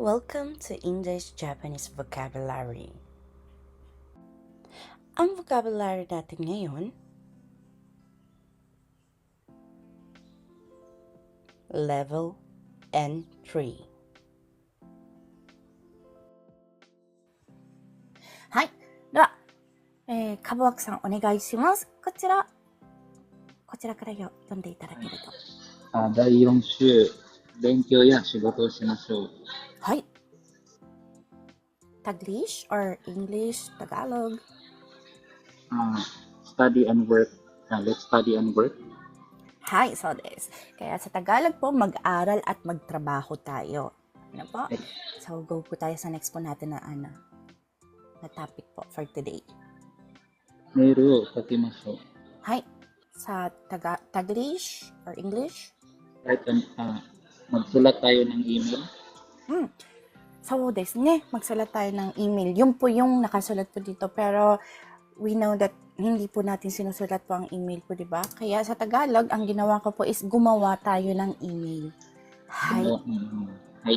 Welcome to English Japanese Vocabulary. Ang vocabulary natin ngayon, level N3. はい。では、えー、かぼわくさんお願いします。こちら、こちらからよ読んでいただけると。あ第4週、勉強や仕事をしましょう。Hoy! Taglish or English, Tagalog? Uh, study and work. Uh, let's study and work. Hi, so this. Kaya sa Tagalog po, mag-aral at magtrabaho tayo. Ano po? So, go po tayo sa next po natin na ano, na topic po for today. Meru, pati maso. Hi, sa taga Taglish or English? Kahit ano, uh, ah, magsulat tayo ng email. Hmm. So, des ne, magsulat tayo ng email. Yun po yung nakasulat po dito. Pero, we know that hindi po natin sinusulat po ang email po, di ba? Kaya sa Tagalog, ang ginawa ko po is gumawa tayo ng email. Hi. Ano, mm, Hi.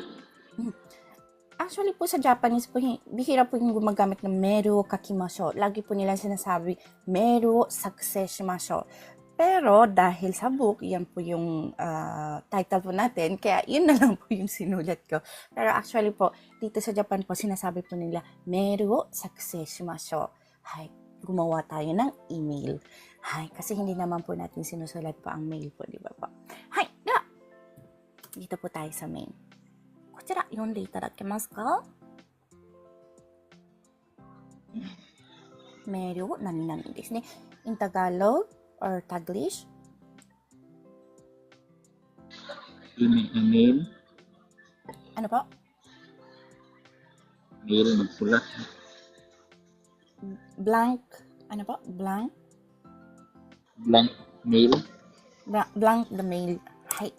Actually po sa Japanese po, hi- bihira po yung gumagamit ng meru kakimasho. Lagi po nila sinasabi, meru successhimasho. Pero dahil sa book, yan po yung uh, title po natin, kaya yun na lang po yung sinulat ko. Pero actually po, dito sa Japan po, sinasabi po nila, Meru wo shimasho. Hay, gumawa tayo ng email. Hay, kasi hindi naman po natin sinusulat po ang mail po, di ba po? Hay, na! Dito po tayo sa main. Kuchira, yon de itadakimasu ka? Meru wo nani-nani desu ne. In Tagalog, or Taglish. Email, email, Ano po? mail, magsulat. Blank. Ano po? Blank. Blank mail. Blank, blank the mail. Hay.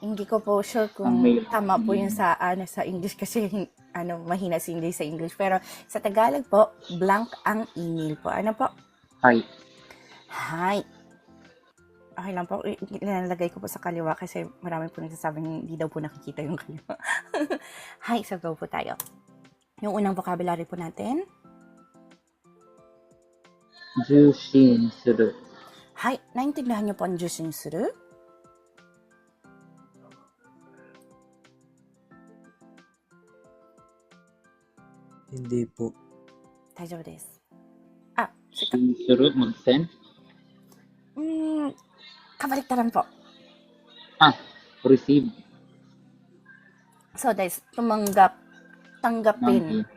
Hindi ko po sure kung tama po yun sa ano sa English kasi ano mahina si English sa English pero sa Tagalog po blank ang email po. Ano po? Hi. Hi. Okay lang po. I- Nilalagay ko po sa kaliwa kasi marami po nagsasabing hindi daw po nakikita yung kaliwa. Hi, so go po tayo. Yung unang vocabulary po natin. 受信する。 Hi, naintindihan niyo po ang juicing suru? Hindi po. 大丈夫です。あ、し Shin する、mag-send. うーん、 kabaliktaran po. Ah, receive. So, guys, tumanggap, tanggapin. Ng,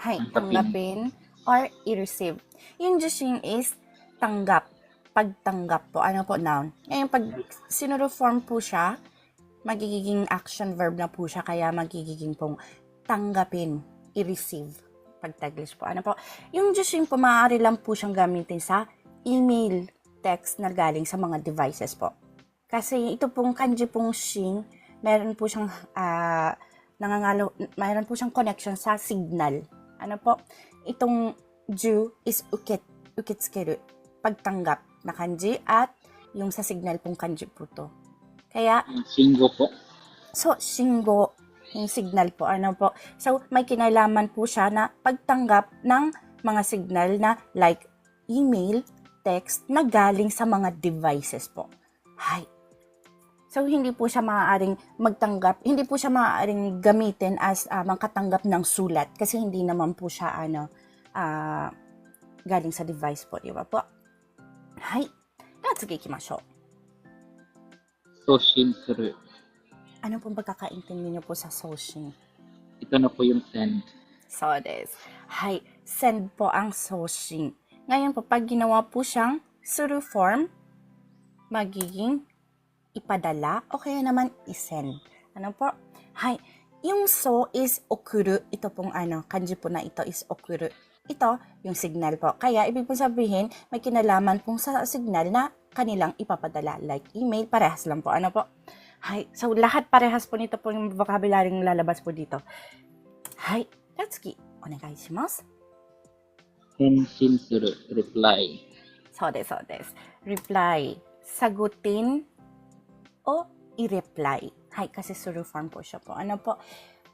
Hay, Tanggapin. or i-receive. Yung jushing is tanggap. Pagtanggap po. Ano po, noun. Ngayon, pag sinuro-form po siya, magiging action verb na po siya, kaya magiging pong tanggapin, i-receive. Pag Taglish po. Ano po? Yung jushing po, maaari lang po siyang gamitin sa email, text na galing sa mga devices po. Kasi ito pong kanji pong shin, meron po siyang ah, nangangalo, mayroon po siyang connection sa signal. Ano po? Itong ju is ukit, ukitsukeru, pagtanggap na kanji at yung sa signal pong kanji po to. Kaya, shingo po. so, shingo, yung signal po, ano po. So, may kinalaman po siya na pagtanggap ng mga signal na like email, text na galing sa mga devices po. Hi. So, hindi po siya maaaring magtanggap, hindi po siya maaaring gamitin as ah, uh, makatanggap ng sulat kasi hindi naman po siya ano, uh, galing sa device po, di ba po? Hi. Now, sige, ikimashou. Soshin suru. Ano pong pagkakaintindi niyo po sa soshin? Ito na po yung send. So, this. Hi. Send po ang soshin. Ngayon po, pag ginawa po siyang suru form, magiging ipadala o kaya naman isend. Ano po? Hi, yung so is okuru. Ito pong ano, kanji po na ito is okuru. Ito, yung signal po. Kaya, ibig po sabihin, may kinalaman pong sa signal na kanilang ipapadala. Like email, parehas lang po. Ano po? Hi, so lahat parehas po nito po yung vocabulary ng lalabas po dito. Hi, じゃあ次、お願いします。 返信する。reply. そうです、そうです。reply, sagutin o i-reply. Hi, kasi suru form po siya po. Ano po?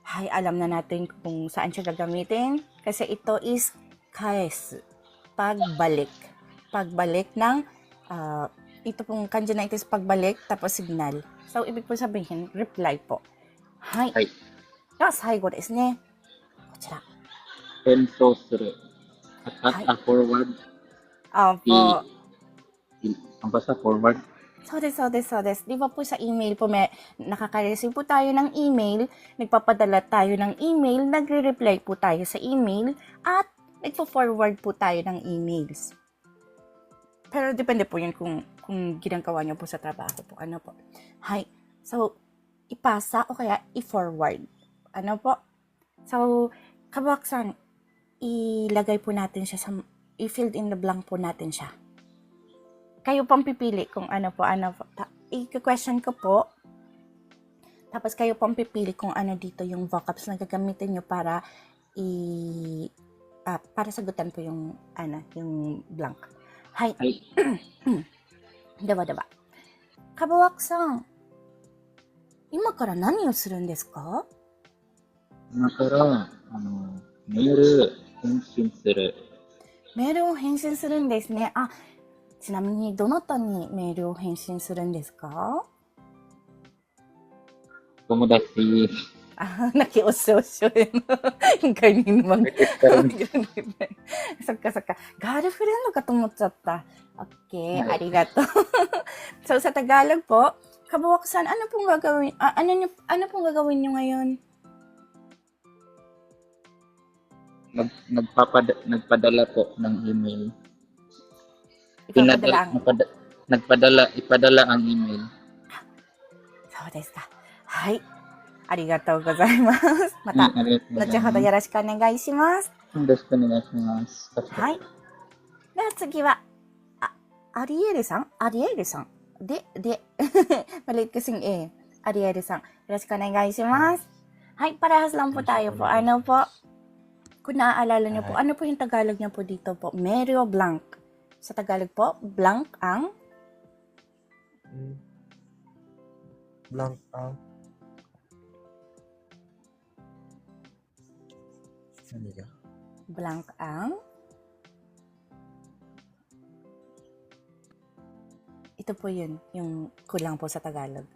Hay, alam na natin kung saan siya gagamitin. Kasi ito is kaes. Pagbalik. Pagbalik ng, ah, ito pong kanji na ito is pagbalik, tapos signal. So, ibig po sabihin, reply po. Hay. はい。では、最後ですね。こちら。返答する。 at a forward. Ah, Opo. Ang basta forward. So this, so this, so this. Di ba po sa email po, may, nakaka-receive po tayo ng email, nagpapadala tayo ng email, nagre-reply po tayo sa email, at nagpo-forward po tayo ng emails. Pero depende po yun kung, kung ginagawa niyo po sa trabaho po. Ano po? Hi. So, ipasa o kaya i-forward. Ano po? So, kabaksan, ilagay po natin siya sa, i-filled in the blank po natin siya kayo pang pipili kung ano po, ano po. Ta- I-question ko po. Tapos kayo pang pipili kung ano dito yung vocabs na gagamitin nyo para i ah, para sagutan po yung ano, yung blank. Hi. はい。 Diba, diba? Kabawak-san, 今から何をするんですか今から、あの、メール 返信する。メールを返信するんですね。あ、ちなみにどなたにメールを返信するんですか？友達。あ、なきおしょおしょでのそっかそっか。ガールフレンドかと思っちゃった。オッケー、ありがとう。そうさたガールポ。かぼわくさん、あのぷんががうん、あ、の、あのぷんががうんがよん。nag, nagpapada, nagpadala po ng email. Ipapadala Pinadala, ang... napada- nagpadala, ipadala ang email. そうですか。はい。ありがとうございます。また、うんありがとうございます後ほどよろしくお願いします。よろしくお願いします。はい。では次は、あ、アリエルさんアリエルさんで、で、maliit kasing A. アリエルさん。よろしくお願いします。はい、parehas lang po tayo po. Ano po? Kung naaalala niyo po, ano po yung Tagalog niyo po dito po? Merio blank. Sa Tagalog po, blank ang Hmm. Blank ang... Ano blank ang Ito po yun, yung kulang po sa Tagalog.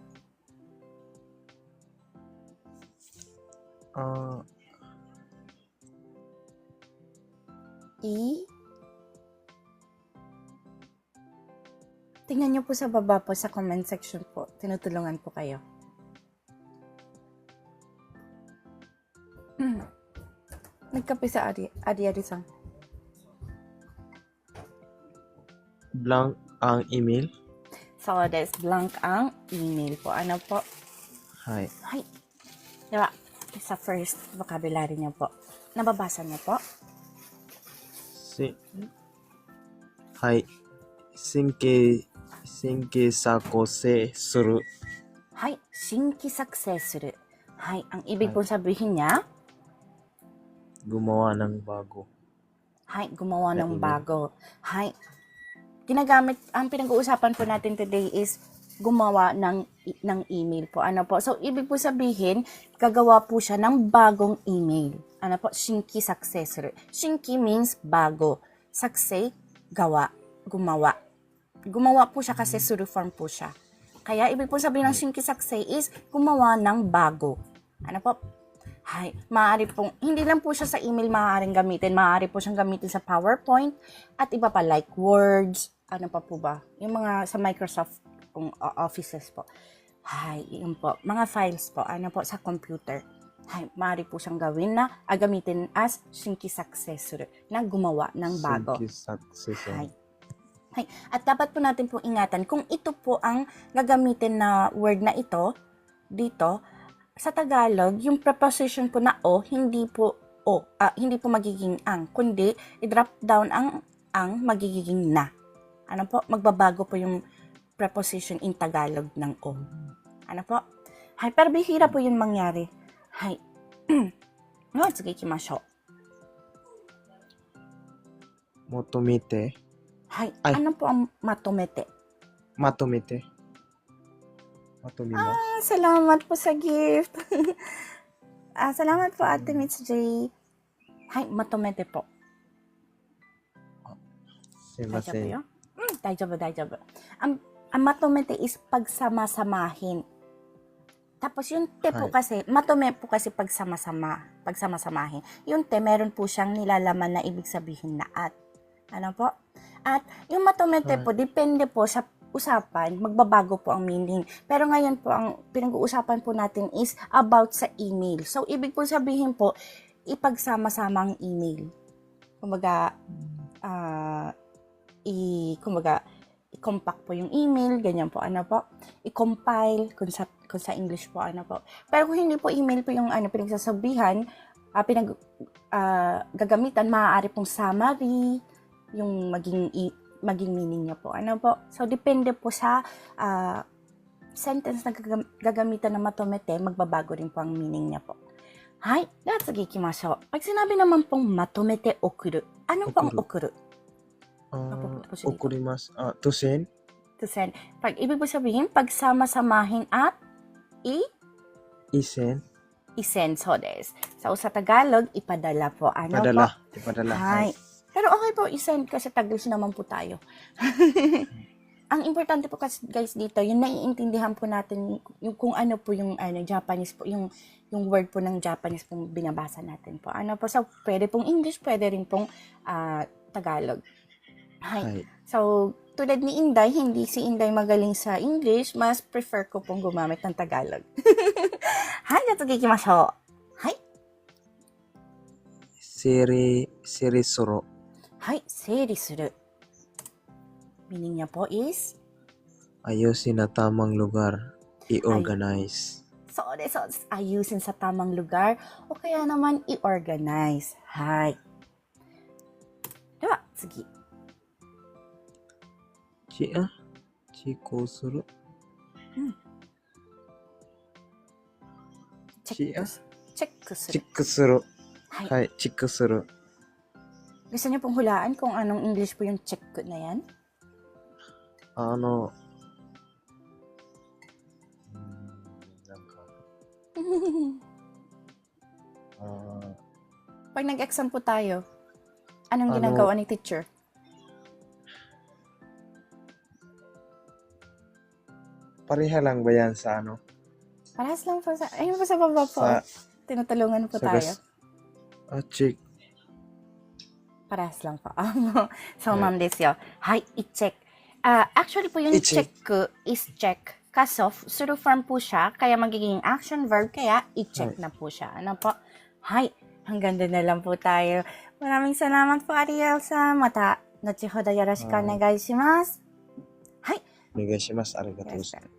Ah, I. Tingnan niyo po sa baba po sa comment section po. Tinutulungan po kayo. Hmm. Nagkape sa Ari, Ari Arisang. blank ang email. So, des blank ang email po. Ano po? はい。Hay. Diba? Sa first vocabulary niyo po. Nababasa niyo po? し、はい。神経、神経作成する。 Hay. Shinki success suru. Hay. Ang ibig pong sabihin niya, Gumawa ng bago. Hay, gumawa Na ng email. bago. Hay, ginagamit, ang pinag-uusapan po natin today is gumawa ng, ng email po. Ano po? So, ibig po sabihin, gagawa po siya ng bagong email. Ano po? Shinki successor. Shinki means bago. Sakse, gawa. Gumawa. Gumawa po siya kasi suru form po siya. Kaya, ibig po sabihin ng shinki sakse is gumawa ng bago. Ano po? Hay, maaari pong, hindi lang po siya sa email maaaring gamitin, maaari po siyang gamitin sa PowerPoint at iba pa like Words, ano pa po ba? Yung mga sa Microsoft kung offices po. Hay, yun po. Mga files po, ano po, sa computer. Hay, maaari po siyang gawin na ah, gamitin as Shinki Successor na gumawa ng bago. Shinki Successor. Hay. Hay. At dapat po natin po ingatan kung ito po ang gagamitin na word na ito dito sa Tagalog, yung preposition po na o hindi po o, uh, hindi po magiging ang, kundi i-drop down ang ang magiging na. Ano po, magbabago po yung preposition in Tagalog ng o. Ano po? Hay, pero bihira po yun mangyari. Hay. no, sige, ikimashou. 求めて、 Hay, Ay. ano po ang matomete? まとめて。まとめます。 Ah, salamat po sa gift. ah, Ah, salamat po, Ate Mitch J. Hay, matomete po. すいま Daijoubu せん。 yo? Hmm, daijoubu, daijoubu. ang, ang matomete is pagsama-samahin. Tapos yung te po kasi, matome po kasi pagsama-sama, pagsama-samahin. Yung te, meron po siyang nilalaman na ibig sabihin na at. Ano po? At yung matomete Hay. po, depende po sa usapan, magbabago po ang meaning. Pero ngayon po, ang pinag-uusapan po natin is about sa email. So, ibig po sabihin po, ipagsama-sama ang email. Kumbaga, ah, i, kumbaga, i-compact po yung email, ganyan po, ano po, i-compile, kung sa, kung sa English po, ano po. Pero kung hindi po email po yung ano, pinagsasabihan, ah, pinag, ah, gagamitan, maaari pong summary, yung maging, i- maging meaning niya po, ano po. So, depende po sa ah, sentence na gagam- gagamitan ng matomete, magbabago rin po ang meaning niya po. Hay, de wa tsugi ikimashou. Pag sinabi naman pong matomete okuru, ano po ang okuru? Ah, Mapupunta okurimasu. Ah, to send? To send. Pag ibig po sabihin, pagsama-samahin at i Isend? i-send so des. So, sa Tagalog, ipadala po. Ano Padala. po? Ipadala. Hi. Pero okay po, i-send kasi Tagalog naman po tayo. Ang importante po kasi guys dito, yung naiintindihan po natin yung kung ano po yung ano Japanese po, yung yung word po ng Japanese pong binabasa natin po. Ano po, so pwede pong English, pwede rin pong ah, Tagalog. Hi. Hi. So, tulad ni Inday, hindi si Inday magaling sa English, mas prefer ko pong gumamit ng Tagalog. Hi, natugikimasho. Hi. Siri, siri suro. Hi, siri suru. Meaning niya po is? Ayusin na tamang lugar. I-organize. So, so, ayusin sa tamang lugar o kaya naman i-organize. Hi. Diba? Sige. Hay. Dewa, tsugi. Chi, ah? Chi ko suru. Check, Siya? check su. チックする。 Hay. はい、チックする。 Gusto niyo pong hulaan kung anong English po yung check na yan? あの、うーんなんか、あー Pag nag-exam po tayo, anong Ano? ginagawa ni teacher? pareha lang ba yan sa ano? Parehas lang po sa, ayun po sa baba po. Sa, Tinutulungan po sa tayo. gas- ah, check. Parehas lang po. so, Right. ma'am desyo. Hi, i-check. Ah, actually po yung I-check. check is check. Kaso, suru form po siya, kaya magiging action verb, kaya i-check Right. na po siya. Ano po? Hi, hanggang doon na lang po tayo. Maraming salamat po, Ariel, sa mata. Nochihoda yoroshiku Ah. onegai shimasu. お願いします。ありがとうございます。